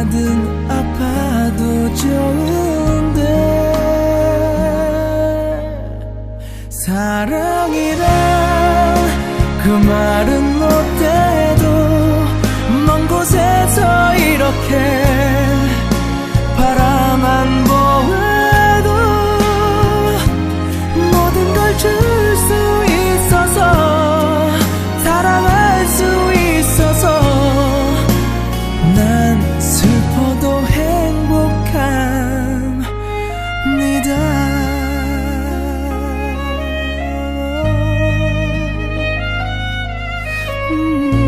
얼마든 아파도 좋은데 사랑이란 그 말은 못해도 먼 곳에서 이렇게 Mm-hmm.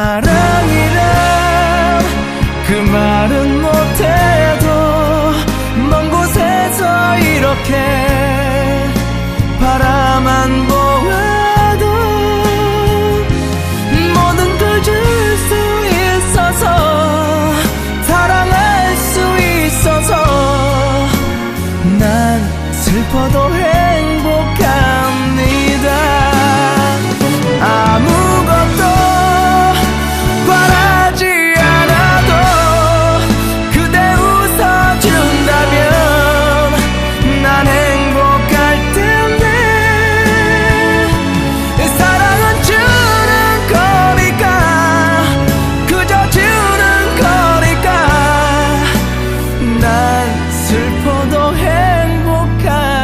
사 더 행복합니다.